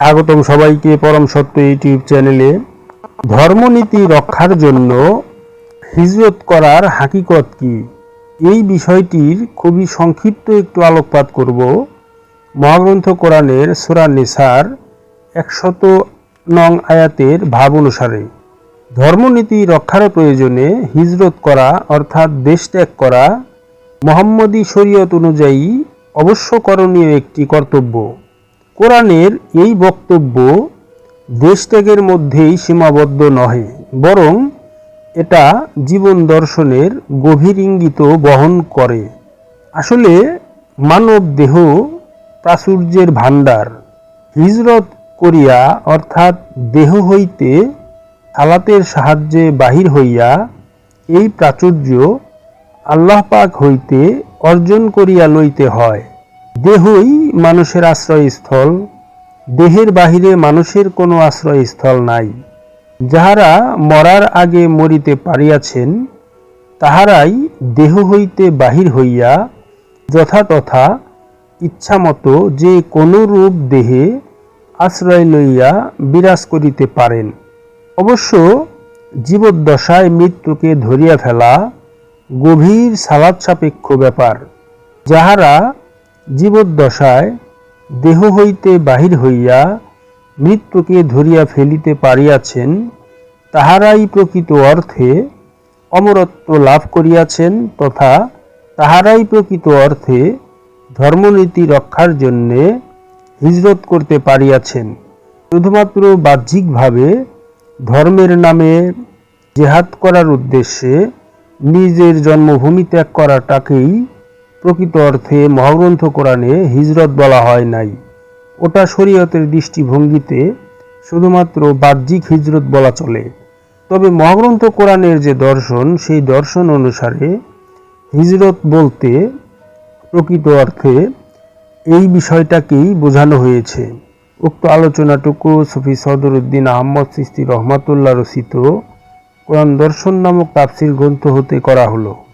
স্বাগতম সবাইকে পরম সত্য ইউটিউব চ্যানেলে ধর্মনীতি রক্ষার জন্য হিজরত করার হাকিকত কি? এই বিষয়টির খুবই সংক্ষিপ্ত একটু আলোকপাত করব। মহাগ্রন্থ কোরআনের সুরা নিসার একশত নং আয়াতের ভাব অনুসারে। ধর্মনীতি রক্ষার প্রয়োজনে হিজরত করা অর্থাৎ দেশ ত্যাগ করা মোহাম্মদী শরীয়ত অনুযায়ী অবশ্য করণীয় একটি কর্তব্য। কোরআনের এই বক্তব্য দেশ ত্যাগের মধ্যেই সীমাবদ্ধ নহে, বরং এটা জীবন দর্শনের গভীর ইঙ্গিত বহন করে। আসলে মানব দেহ প্রাচুর্যের ভাণ্ডার। হিজরত করিয়া অর্থাৎ দেহ হইতে আলাতের সাহায্যে বাহির হইয়া এই প্রাচুর্য আল্লাহ পাক হইতে অর্জন করিয়া লইতে হয়। দেহই মানুষের আশ্রয়স্থল, দেহের বাহিরে মানুষের কোনো আশ্রয়স্থল নাই। যাহারা মরার আগে মরিতে পারিয়াছেন, তাহারাই দেহ হইতে বাহির হইয়া যথাতথা ইচ্ছামতো যে কোনো রূপ দেহে আশ্রয় লইয়া বিরাজ করিতে পারেন। অবশ্য জীবদ্দশায় মৃত্যুকে ধরিয়া ফেলা গভীর সালাদ সাপেক্ষ ব্যাপার, যাহারা জীবদ্দশায় দেহ হইতে বাহির হইয়া মৃত্যুকে ধরিয়া ফেলিতে পারিয়াছেন, তাহারাই প্রকৃত অর্থে অমরত্ব লাভ করিয়াছেন তথা তাহারাই প্রকৃত অর্থে ধর্মনীতি রক্ষার জন্যে হিজরত করতে পারিয়াছেন। শুধুমাত্র বাহ্যিকভাবে ধর্মের নামে জেহাদ করার উদ্দেশ্যে নিজের জন্মভূমি ত্যাগ করাটাকেই প্রকৃত অর্থে মহাগ্রন্থ কোরআনে হিজরত বলা হয় নাই। ওটা শরীয়তের দৃষ্টিভঙ্গিতে শুধুমাত্র বাহ্যিক হিজরত বলা চলে। তবে মহাগ্রন্থ কোরআনের যে দর্শন, সেই দর্শন অনুসারে হিজরত বলতে প্রকৃত অর্থে এই বিষয়টাকেই বোঝানো হয়েছে। উক্ত আলোচনাটুকু সুফি সদরুদ্দিন আহমদ সিস্তি রহমাতুল্লাহ রচিত কোরআন দর্শন নামক তাফসির গ্রন্থ হতে করা হলো।